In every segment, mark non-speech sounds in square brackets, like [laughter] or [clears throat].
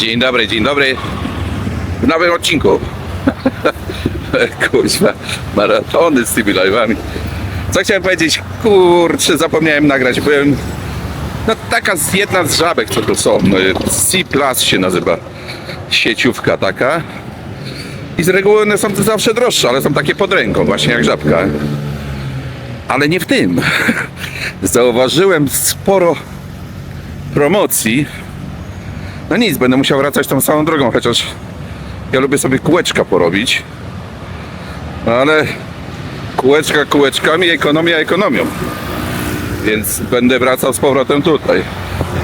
Dzień dobry, dzień dobry. W nowym odcinku. [laughs] Kurwa, maratony z tymi live'ami. Co chciałem powiedzieć? Kurczę, zapomniałem nagrać. Byłem... No taka z- jedna z żabek, co tu są. No, C Plus się nazywa. Sieciówka taka. I z reguły one są zawsze droższe, ale są takie pod ręką, właśnie jak żabka. Ale nie w tym. [laughs] Zauważyłem sporo promocji. No nic, będę musiał wracać tą samą drogą, chociaż ja lubię sobie kółeczka porobić. No ale kółeczka kółeczkami, ekonomia ekonomią. Więc będę wracał z powrotem tutaj.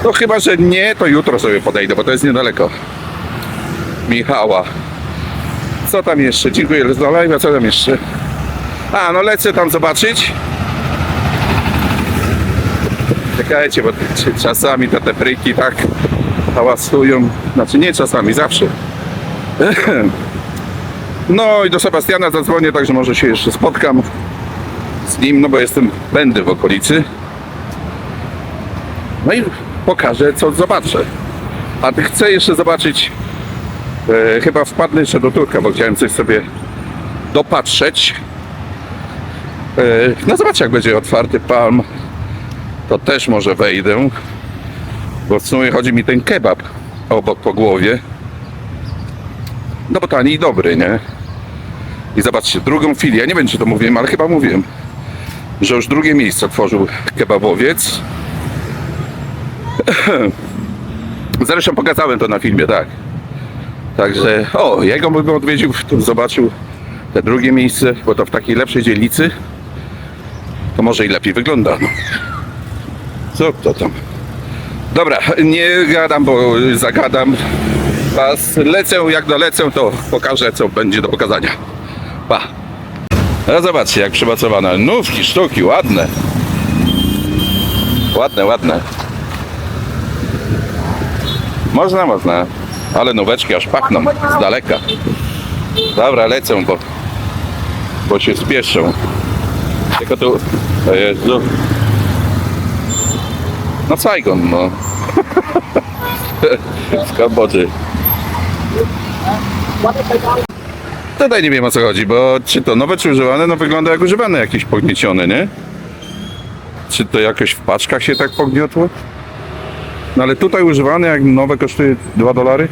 No chyba, że nie, to jutro sobie podejdę, bo to jest niedaleko. Michała. Co tam jeszcze? Dziękuję za live, co tam jeszcze? A, no lecę tam zobaczyć. Czekajcie, bo czasami te, te fryki tak hałasują. Znaczy nie czasami, zawsze. No i do Sebastiana zadzwonię, także może się jeszcze spotkam z nim, no bo jestem, będę w okolicy. No i pokażę, co zobaczę. A chcę jeszcze zobaczyć, e, chyba wpadnę jeszcze do Turka, bo chciałem coś sobie dopatrzeć. E, no zobaczcie, jak będzie otwarty Palm, to też może wejdę. Bo w sumie chodzi mi ten kebab obok po głowie. No bo tani i dobry, nie? I zobaczcie, drugą filię, nie wiem czy to mówiłem, ale chyba mówiłem, że już drugie miejsce otworzył kebabowiec. [clears throat] Zresztą pokazałem to na filmie, tak. Także, o, jego bym odwiedził, tu zobaczył te drugie miejsce, bo to w takiej lepszej dzielnicy, to może i lepiej wygląda. No. Co to tam? Dobra, nie gadam, bo zagadam was. Lecę, jak dolecę, to pokażę, co będzie do pokazania. Pa! No zobaczcie, jak przymocowane. Nówki, sztuki, ładne. Ładne, ładne. Można, można. Ale nóweczki aż pachną z daleka. Dobra, lecę, bo, bo się spieszą. Tylko tu... O Jezu. No Saigon, no. W Kambodży. Tutaj nie wiem o co chodzi, bo czy to nowe, czy używane, no wygląda jak używane jakieś pogniecione, nie? Czy to jakoś w paczkach się tak pogniotło? No ale tutaj używane jak nowe kosztuje 2 dolary?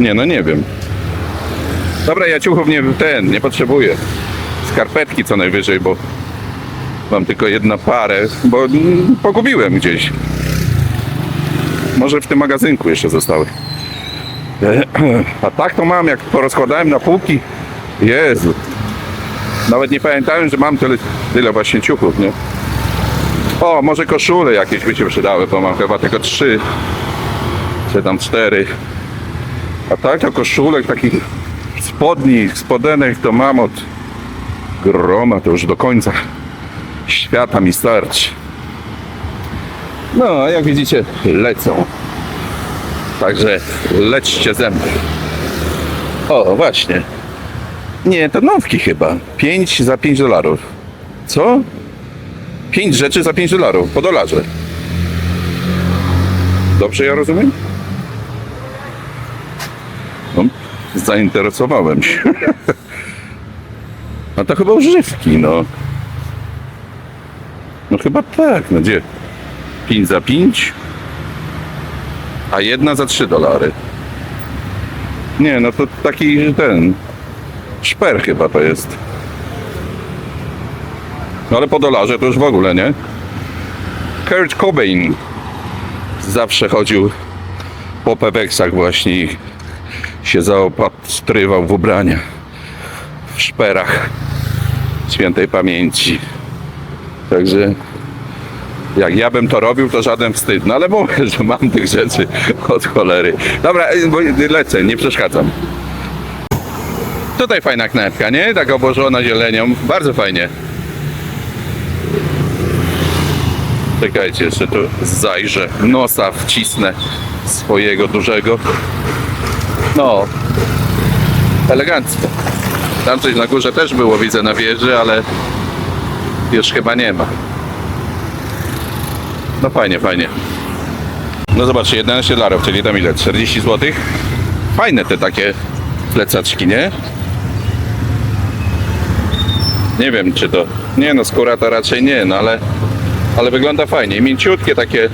Nie, no nie wiem. Dobra, ja ciuchów nie ten, nie potrzebuję. Skarpetki co najwyżej, bo mam tylko jedna parę, bo mm, pogubiłem gdzieś. Może w tym magazynku jeszcze zostały. [clears throat] A tak to mam, jak porozkładałem na półki. Jezu. Nawet nie pamiętałem, że mam tyle, tyle właśnie ciuchów, nie? O, może koszule jakieś by się przydały, bo mam chyba tylko trzy. Czy tam cztery. A tak to koszulek takich spodni, spodenek to mam od groma, to już do końca świata mi starczy. No, a jak widzicie, lecą. Także lećcie ze mną. O, właśnie. Nie, to nowki chyba. 5 za 5 dolarów. Co? 5 rzeczy za 5 dolarów, po dolarze. Dobrze ja rozumiem? No, zainteresowałem się. [laughs] A to chyba używki, no. No chyba tak, no gdzie? 5 za 5? A jedna za 3 dolary. Nie, no to taki ten. Szper chyba to jest. No ale po dolarze to już w ogóle, nie? Kurt Cobain zawsze chodził po peweksach właśnie i się zaopatrywał w ubrania w szperach świętej pamięci. Także jak ja bym to robił, to żaden wstyd. No ale mówię, że mam tych rzeczy od cholery. Dobra, bo lecę, nie przeszkadzam. Tutaj fajna knajpka, nie? Tak obłożona zielenią. Bardzo fajnie. Czekajcie, jeszcze tu zajrzę. Nosa wcisnę swojego dużego. No. Elegancko. Tam coś na górze też było, widzę na wieży, ale już chyba nie ma. No fajnie, fajnie. No zobaczcie, 11 dolarów, czyli tam ile? 40 zł? Fajne te takie plecaczki, nie? Nie wiem, czy to... Nie no, skóra to raczej nie, no ale... Ale wygląda fajnie. Mięciutkie takie...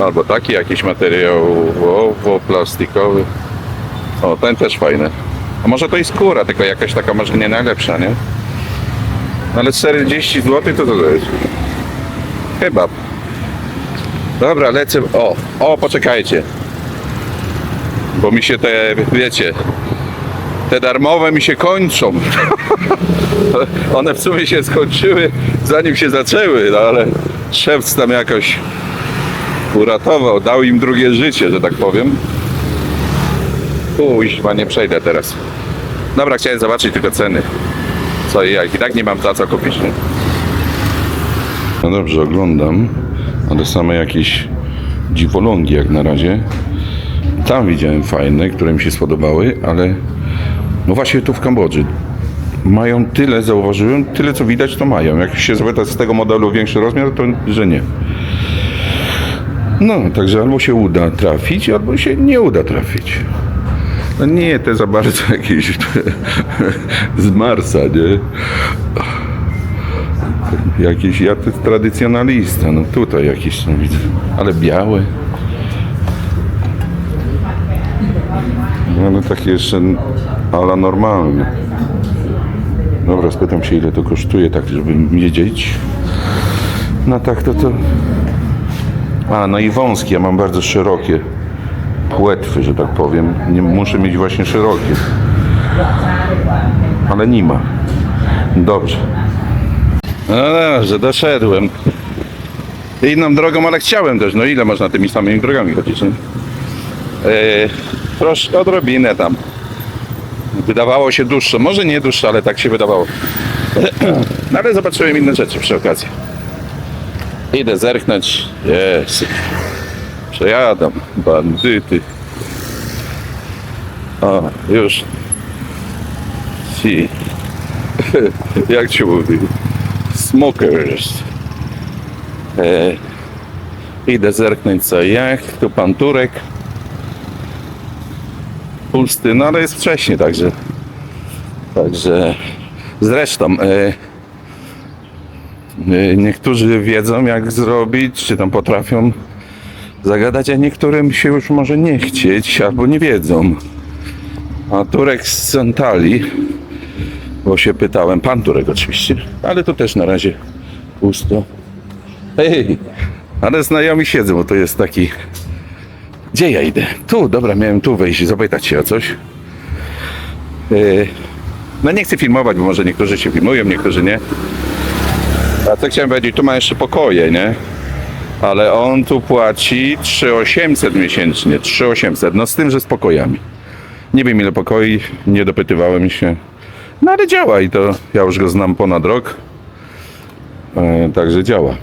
Albo taki jakiś materiał owo, plastikowy. O, ten też fajny. A może to i skóra, tylko jakaś taka może nie najlepsza, nie? No Ale 40 zł to to jest. Chyba. Dobra, lecę. O, o, poczekajcie. Bo mi się te, wiecie, te darmowe mi się kończą. [laughs] One w sumie się skończyły zanim się zaczęły, no ale szewc tam jakoś uratował, dał im drugie życie, że tak powiem. Kuźwa, nie przejdę teraz. Dobra, chciałem zobaczyć tylko ceny. Co i jak. I tak nie mam za co kupić. Nie? No dobrze, oglądam, ale same jakieś dziwolągi jak na razie. Tam widziałem fajne, które mi się spodobały, ale no właśnie tu w Kambodży mają tyle, zauważyłem, tyle co widać to mają. Jak się zapyta z tego modelu większy rozmiar, to że nie. No, także albo się uda trafić, albo się nie uda trafić. No nie, te za bardzo jakieś z Marsa, nie? Jakiś, ja to tradycjonalista, no tutaj jakieś są widzę, ale białe. No ale takie jeszcze ala normalne. Dobra, spytam się ile to kosztuje, tak żeby wiedzieć. No tak to to... A, no i wąskie, ja mam bardzo szerokie płetwy, że tak powiem. Nie muszę mieć właśnie szerokie. Ale nie ma. Dobrze. No dobrze, doszedłem. Inną drogą, ale chciałem też. No ile można tymi samymi drogami chodzić? Nie? Eee, troszkę odrobinę tam. Wydawało się dłuższe. Może nie dłuższe, ale tak się wydawało. No ale zobaczyłem inne rzeczy przy okazji. Idę zerknąć. Jest. Przejadam. Bandyty. O, już. Ci. [laughs] Jak ci mówi? Smokers. E, idę zerknąć co jak. Tu pan Turek. Pusty, no ale jest wcześnie, także. Także. Zresztą. E, e, niektórzy wiedzą jak zrobić, czy tam potrafią zagadać, a niektórym się już może nie chcieć, albo nie wiedzą. A Turek z Santali, bo się pytałem, pan Turek oczywiście, ale to też na razie pusto. Hej, ale znajomi siedzą, bo to jest taki... Gdzie ja idę? Tu, dobra, miałem tu wejść i zapytać się o coś. Yy, No nie chcę filmować, bo może niektórzy się filmują, niektórzy nie. A co chciałem powiedzieć, tu ma jeszcze pokoje, nie? Ale on tu płaci 3800 miesięcznie, 3800, no z tym, że z pokojami. Nie wiem ile pokoi, nie dopytywałem się. No ale działa i to ja już go znam ponad rok. E, także działa.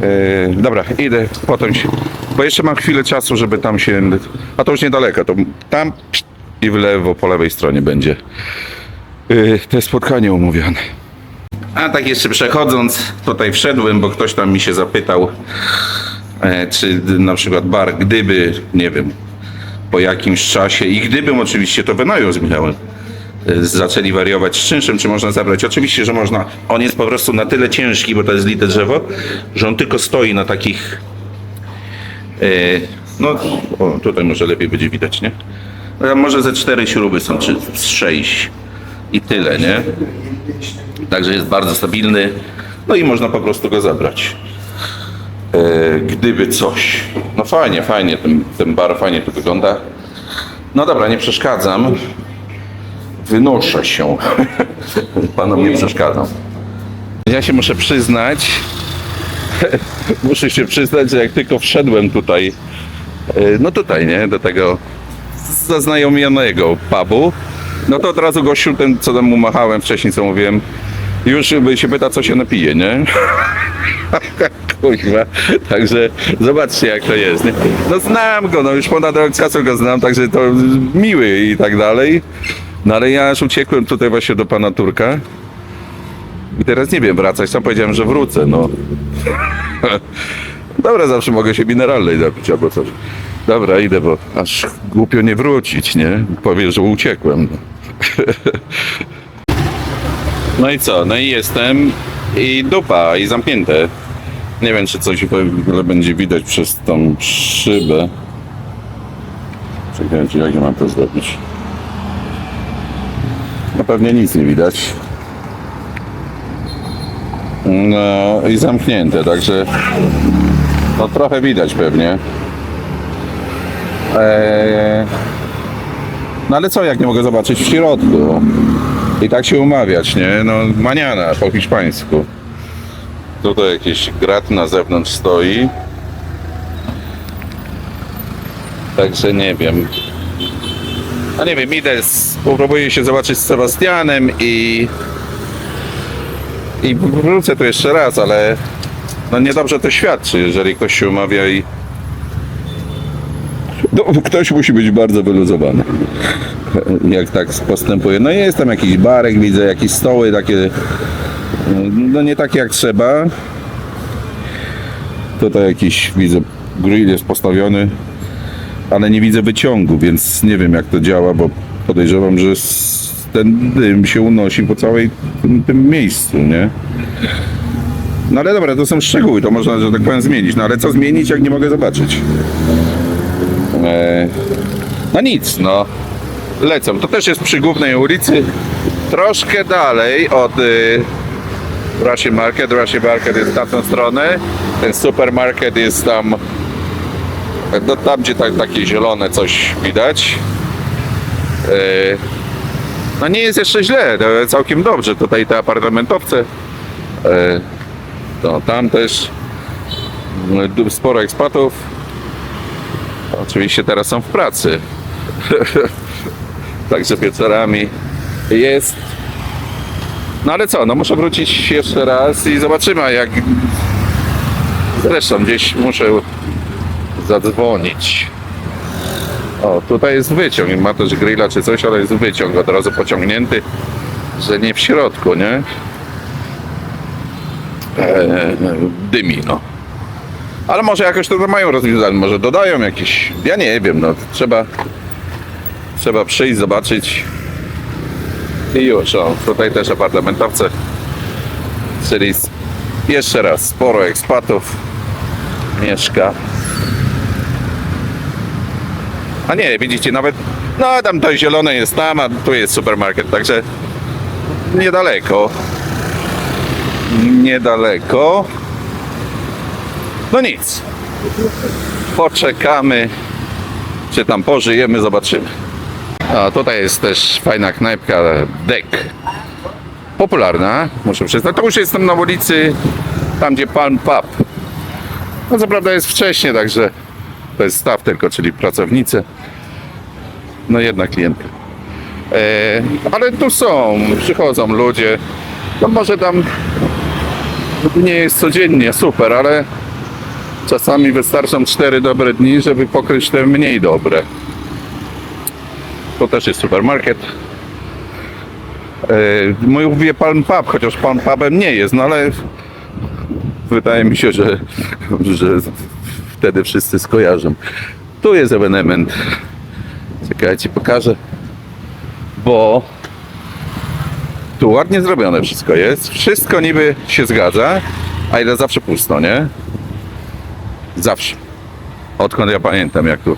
E, dobra, idę potem się, bo jeszcze mam chwilę czasu, żeby tam się, a to już niedaleko, to tam i w lewo po lewej stronie będzie e, te spotkanie umówione. A tak jeszcze przechodząc, tutaj wszedłem, bo ktoś tam mi się zapytał, e, czy na przykład bar, gdyby, nie wiem, po jakimś czasie i gdybym oczywiście to wynajął z Michałem, e, zaczęli wariować z czynszem, czy można zabrać? Oczywiście, że można. On jest po prostu na tyle ciężki, bo to jest lite drzewo, że on tylko stoi na takich e, no, o, tutaj może lepiej będzie widać, nie? No, może ze cztery śruby są, czy z sześć i tyle, nie? Także jest bardzo stabilny. No i można po prostu go zabrać. E, gdyby coś. No fajnie, fajnie, ten, ten bar fajnie tu wygląda. No dobra, nie przeszkadzam. Wynoszę się. [laughs] Panom nie przeszkadzam. Ja się muszę przyznać, [laughs] muszę się przyznać, że jak tylko wszedłem tutaj, e, no tutaj, nie, do tego zaznajomionego pubu, no to od razu gościu ten, co tam mu machałem wcześniej, co mówiłem, już się pyta, co się napije, nie? [laughs] Kuźwa. Także zobaczcie, jak to jest. Nie? No znam go, no już ponad rok czasu go znam, także to miły i tak dalej. No ale ja aż uciekłem tutaj właśnie do pana Turka. I teraz nie wiem wracać, sam powiedziałem, że wrócę, no. [laughs] Dobra, zawsze mogę się mineralnej napić albo coś. Dobra, idę, bo aż głupio nie wrócić, nie? Powie, że uciekłem. [laughs] No i co? No i jestem i dupa, i zamknięte. Nie wiem, czy coś w ogóle będzie widać przez tą szybę. Czekajcie, jak ja mam to zrobić? No pewnie nic nie widać. No i zamknięte, także no trochę widać pewnie. Eee, no ale co, jak nie mogę zobaczyć w środku? I tak się umawiać, nie? No maniana po hiszpańsku. Tutaj jakiś grat na zewnątrz stoi. Także nie wiem. A nie wiem, idę, spróbuję się zobaczyć z Sebastianem i i wrócę tu jeszcze raz, ale no niedobrze to świadczy, jeżeli ktoś się umawia i no, ktoś musi być bardzo wyluzowany. Jak tak postępuje. No jest tam jakiś barek, widzę jakieś stoły takie, no nie takie jak trzeba. Tutaj jakiś, widzę, grill jest postawiony, ale nie widzę wyciągu, więc nie wiem jak to działa, bo podejrzewam, że ten dym się unosi po całej tym, tym miejscu, nie? No ale dobra, to są szczegóły, to można, że tak powiem, zmienić. No ale co zmienić, jak nie mogę zobaczyć? E, no nic, no. Lecą. To też jest przy głównej ulicy. Troszkę dalej od y, Russian Market. Russian Market jest w tamtą stronę. Ten supermarket jest tam, no, tam gdzie tak, takie zielone coś widać. E, no nie jest jeszcze źle, to całkiem dobrze. Tutaj te apartamentowce. E, to tam też mm, sporo ekspatów. Oczywiście teraz są w pracy. [laughs] Także wieczorami jest. No ale co, no muszę wrócić jeszcze raz i zobaczymy jak... Zresztą gdzieś muszę zadzwonić. O, tutaj jest wyciąg. Ma też grilla czy coś, ale jest wyciąg od razu pociągnięty, że nie w środku, nie? Eee, dymi, no. Ale może jakoś to mają rozwiązane, może dodają jakieś, ja nie wiem, no trzeba, trzeba przyjść, zobaczyć i już, o, tutaj też apartamentowce, czyli jeszcze raz, sporo ekspatów mieszka. A nie, widzicie, nawet, no tam to zielone jest tam, a tu jest supermarket, także niedaleko, niedaleko. No nic. Poczekamy, czy tam pożyjemy, zobaczymy. A tutaj jest też fajna knajpka Dek. Popularna, muszę przyznać. To już jestem na ulicy, tam gdzie Palm Pub. No co prawda jest wcześnie, także to jest staw tylko, czyli pracownicy. No jedna klientka. E, ale tu są, przychodzą ludzie. No może tam nie jest codziennie super, ale czasami wystarczą cztery dobre dni, żeby pokryć te mniej dobre. To też jest supermarket. E, mówię Palm Pub, chociaż Palm Pubem nie jest, no ale wydaje mi się, że, że wtedy wszyscy skojarzą. Tu jest ewenement. Czekajcie, pokażę. Bo tu ładnie zrobione wszystko jest. Wszystko niby się zgadza, a ile zawsze pusto, nie? Zawsze. Odkąd ja pamiętam, jak tu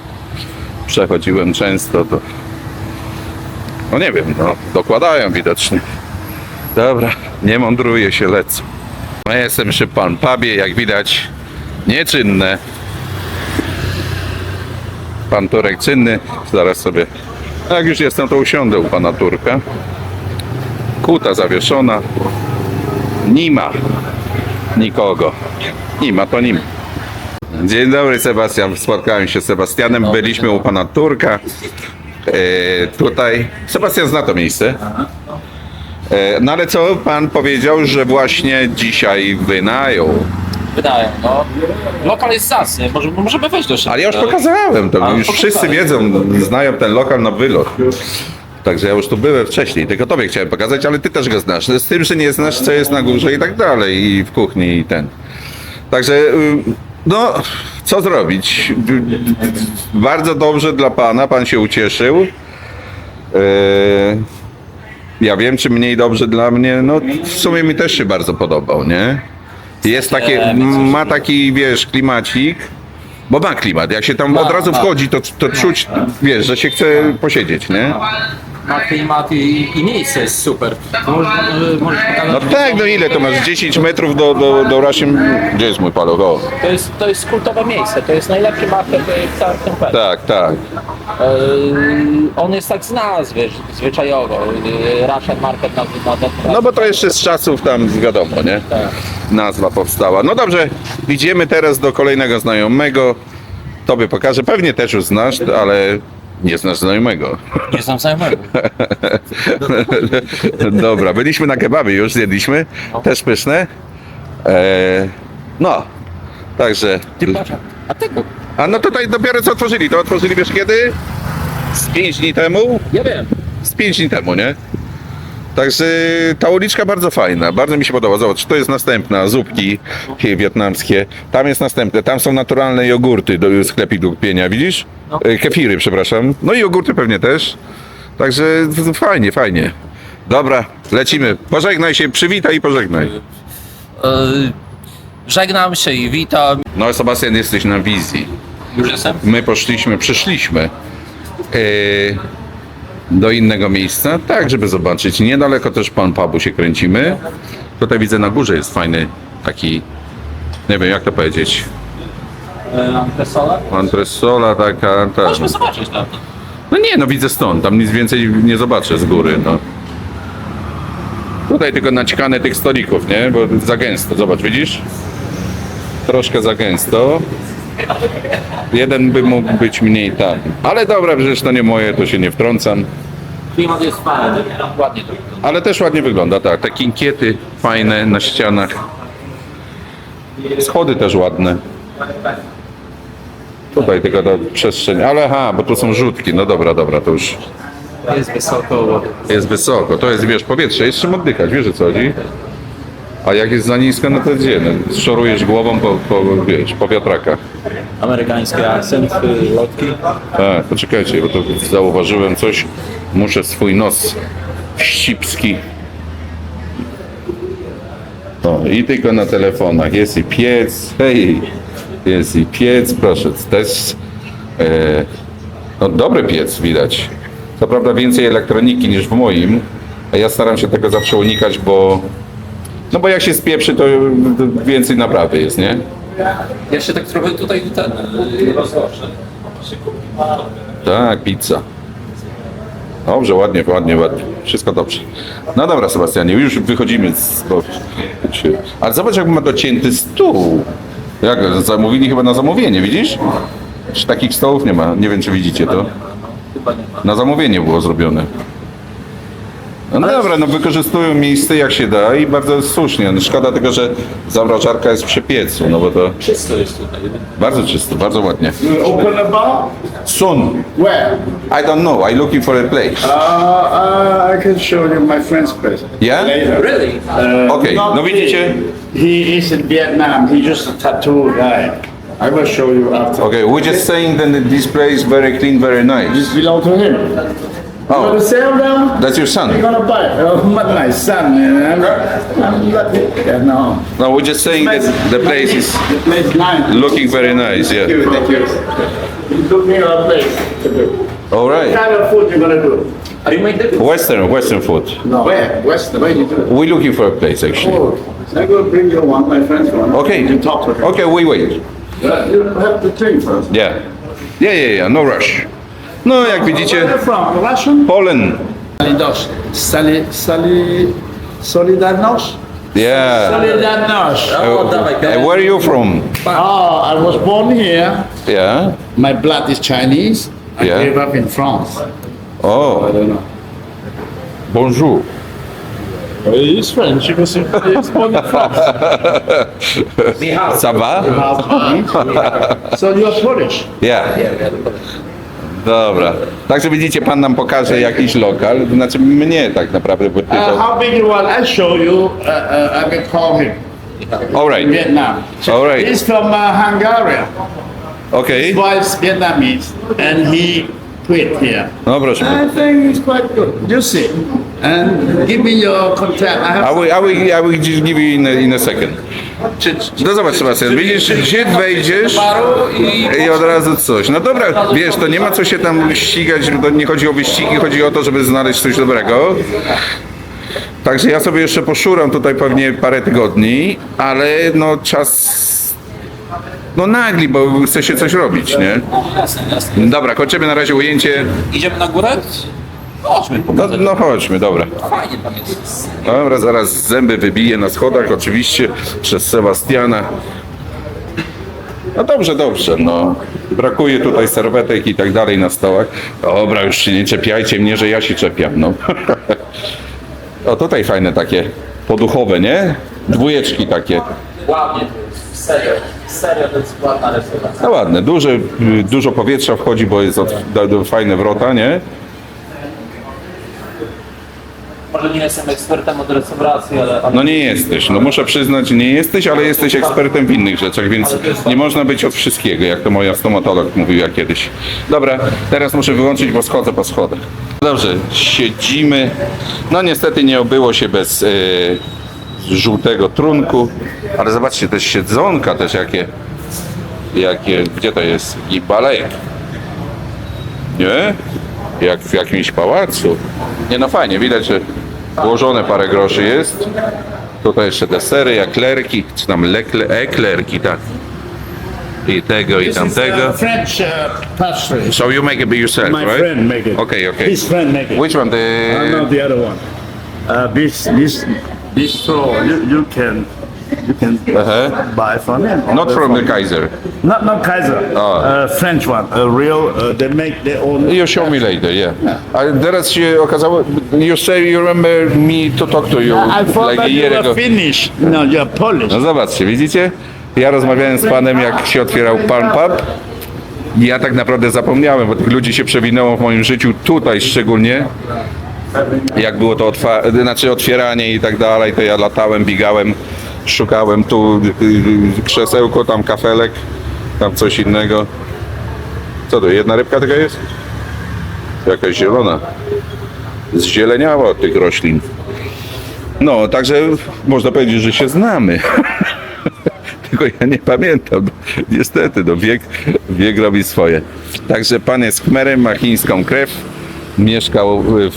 przechodziłem często, to no nie wiem, no dokładają widocznie. Dobra, nie mądruję się, lecę. No ja jestem przy Pan Pubie, jak widać nieczynne. Pan Turek czynny, zaraz sobie, jak już jestem, to usiądę u Pana Turka. Kuta zawieszona. Nie ma nikogo. Nie ma, to nie ma. Dzień dobry Sebastian, spotkałem się z Sebastianem, byliśmy u pana Turka. E, tutaj, Sebastian zna to miejsce. E, no ale co pan powiedział, że właśnie dzisiaj wynajął? Wydaje, no. Lokal jest zasny, może, możemy wejść do środka. Ale ja już pokazałem to, już wszyscy wiedzą, znają ten lokal na wylot. Także ja już tu byłem wcześniej, tylko tobie chciałem pokazać, ale ty też go znasz. Z tym, że nie znasz, co jest na górze i tak dalej, i w kuchni, i ten. Także y, No, co zrobić? Bardzo dobrze dla pana, pan się ucieszył. Eee, ja wiem, czy mniej dobrze dla mnie. No, w sumie mi też się bardzo podobał, nie? Jest takie, ma taki, wiesz, klimacik. Bo ma klimat. Jak się tam od razu wchodzi, to, to czuć, wiesz, że się chce posiedzieć, nie? Ma klimat i, i miejsce jest super. Możesz, możesz No pokazać. tak, no ile to masz? 10 metrów do, do, do Russian... Gdzie jest mój paluch? O, To jest, to jest kultowe miejsce, to jest najlepszy market w całym tym kraju. tak, tak. Yy, on jest tak z nazwy zwyczajowo. Yy, Russian Market na, na, na No bo to jeszcze z czasów tam wiadomo, nie? Tak. Nazwa powstała. No dobrze, idziemy teraz do kolejnego znajomego. Tobie pokażę. Pewnie też już znasz, ale nie znasz znajomego. Nie znam znajomego. [laughs] Dobra, byliśmy na kebabie już, zjedliśmy. Też pyszne. Eee, no, także. Ty patrz, a tego? A no tutaj dopiero co otworzyli. To otworzyli wiesz kiedy? Z 5 dni temu. Ja wiem. z 5 dni temu, nie? Także ta uliczka bardzo fajna, bardzo mi się podoba. Zobacz, to jest następna, zupki wietnamskie. Tam jest następne, tam są naturalne jogurty do sklepik do kupienia, widzisz? No. E, Kefiry, przepraszam. No i jogurty pewnie też. Także fajnie, fajnie. Dobra, lecimy. Pożegnaj się, przywitaj i pożegnaj. Yy, żegnam się i witam. No Sebastian, jesteś na wizji. Już jestem? My poszliśmy, przyszliśmy e, do innego miejsca, tak, żeby zobaczyć. Niedaleko też pan pubu się kręcimy. Tutaj widzę na górze jest fajny taki, nie wiem jak to powiedzieć, Yy, Antresola? antresola taka, ta. Możemy zobaczyć tam. No nie, no widzę stąd, tam nic więcej nie zobaczę z góry, no. Tutaj tylko naćkane tych stolików, nie? Bo za gęsto, zobacz, widzisz? Troszkę za gęsto. Jeden by mógł być mniej tam. Ale dobra, przecież to nie moje, to się nie wtrącam. Klimat jest fajny, ładnie to wygląda. Ale też ładnie wygląda, tak. Te kinkiety fajne na ścianach. Schody też ładne. Tutaj tylko ta przestrzeń. Ale ha, bo tu są rzutki. No dobra, dobra, to już Jest wysoko. jest wysoko. To jest, wiesz, powietrze, jest czym oddychać, wiesz o co chodzi? A jak jest za nisko, no to gdzie? No, szorujesz głową po, po, wiesz, po wiatrakach. Amerykański akcent, lotki. Tak, poczekajcie, bo to zauważyłem coś. Muszę swój nos wścibski. O, i tylko na telefonach. Jest i piec, hej, jest i piec, proszę, też e, no, dobry piec widać. Co prawda więcej elektroniki niż w moim, a ja staram się tego zawsze unikać, bo no bo jak się spieprzy, to więcej naprawy jest, nie? Ja się tak trochę tutaj ten yy, rozgoszę. Tak, pizza. Dobrze, ładnie, ładnie, ładnie. Wszystko dobrze. No dobra, Sebastianie, już wychodzimy z... Bo... Ale zobacz, jak ma docięty stół. Jak, zamówili chyba na zamówienie, widzisz? Czy takich stołów nie ma? Nie wiem, czy widzicie to. Na zamówienie było zrobione. No dobra, no wykorzystują miejsce jak się da i bardzo słusznie. No szkoda tylko, że zamrażarka jest przy piecu, no bo to Czysto jest tutaj. bardzo czysto, bardzo ładnie. You open a bar? Soon. Where? I don't know, I'm looking for a place. Uh, uh, I can show you my friend's place. Yeah? Later. Really? Uh, not no widzicie? He, he is in Vietnam. He's just a tattoo guy. I will show you after. Okay, we're just saying that this place is very clean, very nice. This belong to him. You Oh. want to sell now? That's your son? You gonna buy? Oh, my my son. man. I'm, I'm lucky. Yeah, no. No, we're just saying that the place is The place nice. looking very nice, Thank yeah. you, thank you. You took me a place to do. All right. What kind of food you gonna do? Are you make the Western, Western food. No. Where? West. Where you do it? We're looking for a place, actually. Oh, I will bring you one, my friend's one. Okay. You can talk to him. Okay, we wait. Uh, You have to drink first. Yeah. Yeah, yeah, yeah, no rush. No, jak Where widzicie, are from? Russian? Poland. Solidarność. Sali, sali, Solidarność? Yeah. Solidarność. O, dawaj, Uh, where are you from? Oh, I was born here. Yeah. My blood is Chinese. I Yeah. grew up in France. Oh, I don't know. bonjour. He's French because he's born in France. Michał. [laughs] Ça va? [laughs] so you're Polish? Yeah. yeah. Dobra. Także widzicie, pan nam pokaże jakiś lokal. Znaczy mnie tak naprawdę, bo ty Uh, to... how big you want? I show you. Uh, uh, I can call him. All right. Vietnam. All right. He's from uh, Hungary. Okay. His wife's Vietnamese, and he quit here. No proszę. I think it's quite good. You see, and give me your contact. I have. I will, I will, I will give you in a, in a second. No zobacz Sebastian, widzisz, gdzie wejdziesz i od razu coś. No dobra, wiesz, to nie ma co się tam ścigać, to nie chodzi o wyścigi, chodzi o to, żeby znaleźć coś dobrego. Także ja sobie jeszcze poszuram tutaj pewnie parę tygodni, ale no czas no nagli, bo chce się coś robić, nie? Jasne, jasne. Dobra, kończymy na razie ujęcie. Idziemy na górę? Chodźmy, No, no chodźmy, dobra. Fajnie tam jest. Dobra, zaraz zęby wybiję na schodach, oczywiście, przez Sebastiana. No dobrze, dobrze, no. Brakuje tutaj serwetek i tak dalej na stołach. Dobra, już się nie czepiajcie mnie, że ja się czepiam, no. [laughs] O, tutaj fajne takie poduchowe, nie? Dwójeczki takie. Ładnie to jest, serio. Serio to jest ładna restauracja. No ładne, duże, dużo powietrza wchodzi, bo jest od, do, do, fajne wrota, nie? Może nie jestem ekspertem od restauracji, ale... No nie jesteś, no muszę przyznać, nie jesteś, ale jesteś ekspertem w innych rzeczach, więc nie można być od wszystkiego, jak to moja stomatolog mówiła kiedyś. Dobra, teraz muszę wyłączyć, bo schodzę po schodach. Dobrze, siedzimy. No niestety nie obyło się bez e, żółtego trunku, ale zobaczcie, też siedzonka też jakie, jakie, gdzie to jest? I balejek. Nie? Jak w jakimś pałacu. Nie no fajnie, widać, że włożone parę groszy jest. Tutaj jeszcze desery, eklerki, czy tam lekle, eklerki, tak. I tego, i is tamtego. uh, French uh, pastry. So you make it by yourself, My right? friend make it. Okay, okay. His friend make it. Which one? I know The... the other one. Uh, this this this store you, you can you can Uh-huh. buy from him. Not from the Kaiser. Not not Kaiser. Oh. Uh, French one. A real. Uh, they make their own. You show me later, yeah. A teraz się okazało, you say you remember me to talk to you I thought like a that you year were ago. Finnish. No, you're Polish. No zobaczcie, widzicie? Ja rozmawiałem z panem, jak się otwierał Palm Pub. I ja tak naprawdę zapomniałem, bo tych ludzi się przewinęło w moim życiu, tutaj szczególnie. Jak było to otwa- znaczy otwieranie i tak dalej, to ja latałem, biegałem, szukałem tu y, y, krzesełko, tam kafelek, tam coś innego. Co to, jedna rybka tylko jest? Jakaś zielona. Zzieleniała od tych roślin. No, także można powiedzieć, że się znamy. [laughs] Tylko ja nie pamiętam. Niestety, no wiek, wiek robi swoje. Także pan jest Khmerem, ma chińską krew, mieszkał w,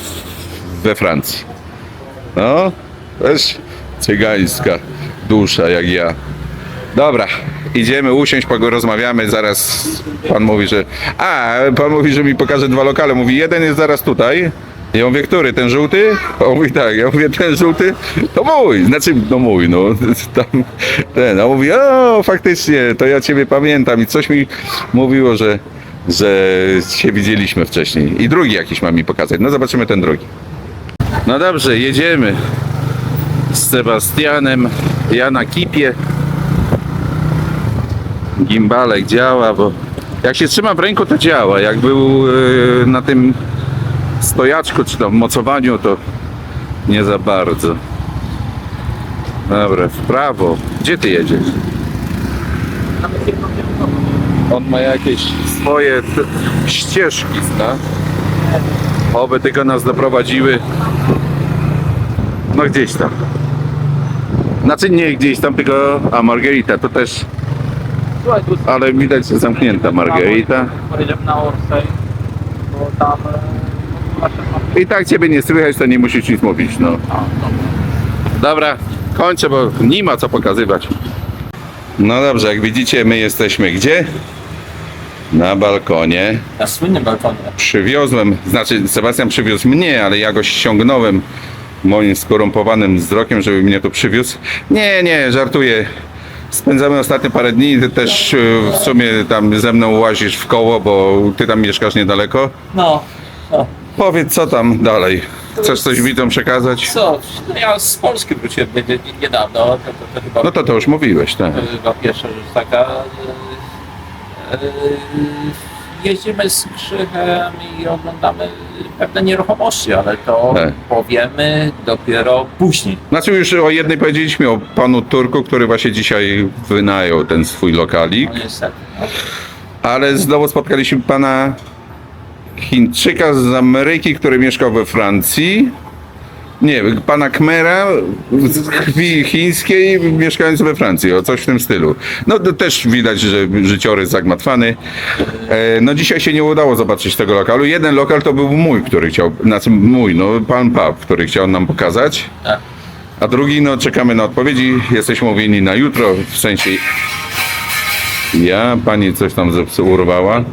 we Francji. No, też cygańska dusza jak ja. Dobra, idziemy usiąść, porozmawiamy, zaraz pan mówi, że... A, pan mówi, że mi pokaże dwa lokale. Mówi, jeden jest zaraz tutaj. Ja mówię, który? Ten żółty? On mówi tak, ja mówię, ten żółty? To mój, znaczy, no mój, no. [laughs] Tam, ten, a on mówi, o, faktycznie, to ja ciebie pamiętam i coś mi mówiło, że, że się widzieliśmy wcześniej. I drugi jakiś ma mi pokazać. No zobaczymy ten drugi. No dobrze, jedziemy z Sebastianem. Ja na kipie. Gimbalek działa, bo jak się trzyma w ręku, to działa. Jak był e, na tym stojaczku, czy tam mocowaniu, to nie za bardzo. Dobra, w prawo. Gdzie ty jedziesz? On ma jakieś swoje ścieżki, zna? Oby tylko nas doprowadziły. No gdzieś tam. Znaczy nie gdzieś tam, tylko... A Margarita to też... Ale widać, że zamknięta Margarita. Pojedziemy na I tak ciebie nie słychać, to nie musisz nic mówić, no. Dobra, kończę, bo nie ma co pokazywać. No dobrze, jak widzicie, my jesteśmy gdzie? Na balkonie. Na słynnym balkonie. Przywiozłem, znaczy Sebastian przywiózł mnie, ale ja go ściągnąłem moim skorumpowanym wzrokiem, żeby mnie tu przywiózł. Nie, nie, żartuję. Spędzamy ostatnie parę dni, ty też e, w sumie tam ze mną łazisz w koło, bo ty tam mieszkasz niedaleko. No, no. Powiedz, co tam dalej? Chcesz coś widzom przekazać? Co? No ja z Polski wróciłem nie- nie- niedawno, to, to, to chyba, No to to już mówiłeś, tak. to chyba pierwsza rzecz taka. e, jeździmy z Krzychem i oglądamy pewne nieruchomości, ale to Tak. powiemy dopiero później. Znaczy już o jednej powiedzieliśmy, o panu Turku, który właśnie dzisiaj wynajął ten swój lokalik. No niestety. No. Ale znowu spotkaliśmy pana Chińczyka z Ameryki, który mieszkał we Francji. Nie, pana Kmera z krwi chińskiej, mieszkając we Francji, o coś w tym stylu. No to też widać, że życiorys zagmatwany. E, no dzisiaj się nie udało zobaczyć tego lokalu. Jeden lokal to był mój, który chciał, znaczy mój, no pan Pap, który chciał nam pokazać. Tak. A drugi, no czekamy na odpowiedzi. Jesteśmy umówieni na jutro, w sensie ja, pani coś tam zepsu- urwała.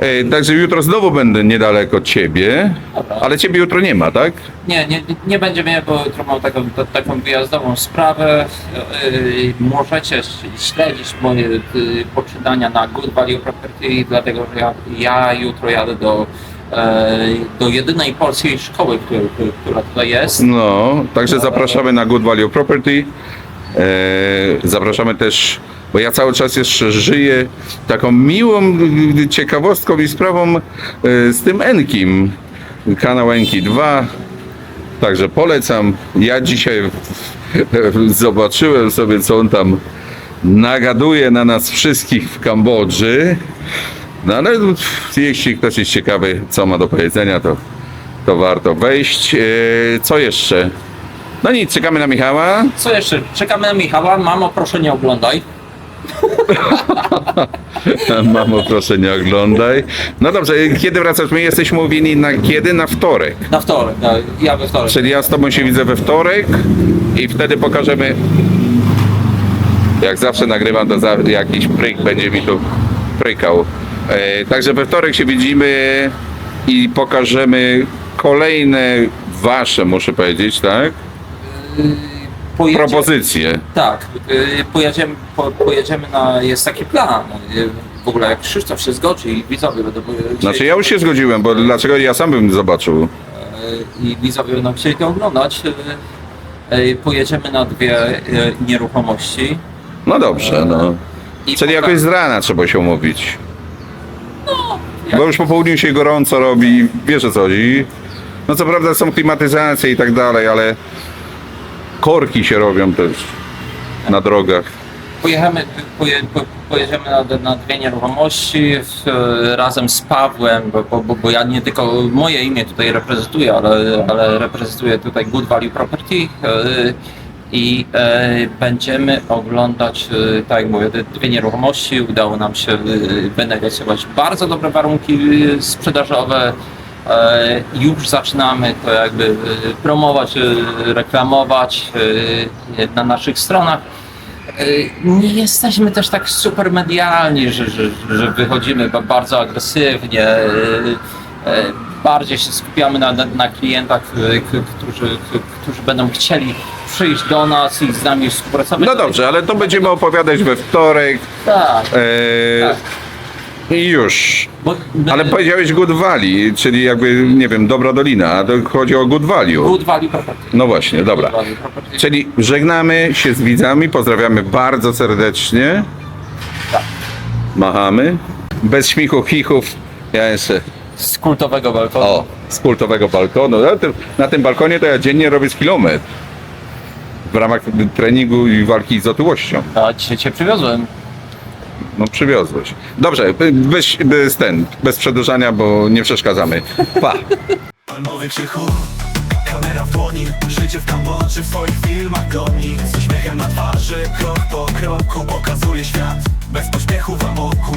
E, także jutro znowu będę niedaleko ciebie, ale ciebie jutro nie ma, tak? Nie, nie, nie będzie mnie, bo jutro mam taką, ta- taką wyjazdową sprawę. Yy, możecie śledzić moje yy, poczynania na Good Value Property, dlatego że ja, ja jutro jadę do, do jedynej polskiej szkoły, która, która tutaj jest. No, także zapraszamy na Good Value Property. E, zapraszamy też, bo ja cały czas jeszcze żyję taką miłą ciekawostką i sprawą e, z tym Enkim. Kanał Enki 2. Także polecam. Ja dzisiaj zobaczyłem sobie, co on tam nagaduje na nas wszystkich w Kambodży. No ale jeśli ktoś jest ciekawy, co ma do powiedzenia, to, to warto wejść. E, Co jeszcze? No nic, czekamy na Michała. Co jeszcze? Czekamy na Michała. Mamo, proszę nie oglądaj. [laughs] Mamo, proszę nie oglądaj. No dobrze, kiedy wracasz? My jesteśmy mówieni na kiedy? Na wtorek. Na wtorek. No, ja we wtorek. Czyli ja z tobą się widzę we wtorek i wtedy pokażemy. Jak zawsze nagrywam, to za, jakiś pryk będzie mi tu prykał. E, także we wtorek się widzimy i pokażemy kolejne wasze, muszę powiedzieć, tak? Pojedzie- Propozycje. Tak, y, pojedziemy, po, pojedziemy na, jest taki plan. y, W ogóle jak Krzysztof się zgodzi i widzowie będą chcieli, Znaczy ja już się zgodziłem, bo dlaczego ja sam bym zobaczył? y, i widzowie będą chcieli to oglądać, y, y, pojedziemy na dwie y, nieruchomości. No dobrze, no. I Czyli jakoś z rana trzeba się umówić. jak- Bo już po południu się gorąco robi, wiesz o co chodzi. No co prawda są klimatyzacje i tak dalej, ale korki się robią też na drogach. Pojechamy, poje, po, pojedziemy na, na dwie nieruchomości w, razem z Pawłem, bo, bo, bo, ja nie tylko moje imię tutaj reprezentuję, ale, ale reprezentuję tutaj Good Value Property y, i y, będziemy oglądać, y, tak jak mówię, te dwie nieruchomości. Udało nam się wynegocjować bardzo dobre warunki sprzedażowe. E, Już zaczynamy to jakby y, promować, y, reklamować na naszych stronach. Nie jesteśmy też tak super medialni, że, że, że wychodzimy ba- bardzo agresywnie. Bardziej się skupiamy na, na, klientach, którzy, którzy będą chcieli przyjść do nas i z nami współpracować. No dobrze, ale to będziemy opowiadać we wtorek Tak, e, tak. I już. Bo, Ale powiedziałeś Good czyli jakby, nie wiem, Dobra Dolina, a to chodzi o Good Value. Good value property. No właśnie, dobra. Good value property. Czyli żegnamy się z widzami, pozdrawiamy bardzo serdecznie. Tak. Machamy. Bez śmichu, chichów. Ja jeszcze. Z kultowego balkonu. O, z kultowego balkonu. Na tym, na tym balkonie to ja dziennie robię z kilometr. W ramach treningu i walki z otyłością. A dzisiaj cię przywiozłem. No przywiozłeś. Dobrze, bez, bez ten, bez przedłużania, bo nie przeszkadzamy. Pa! Palmowy krzychu, kamera w dłoni Życie w Kambodży w swoich filmach goni Z uśmiechem na twarzy, krok po kroku Pokazuje świat, bez pośpiechu w amoku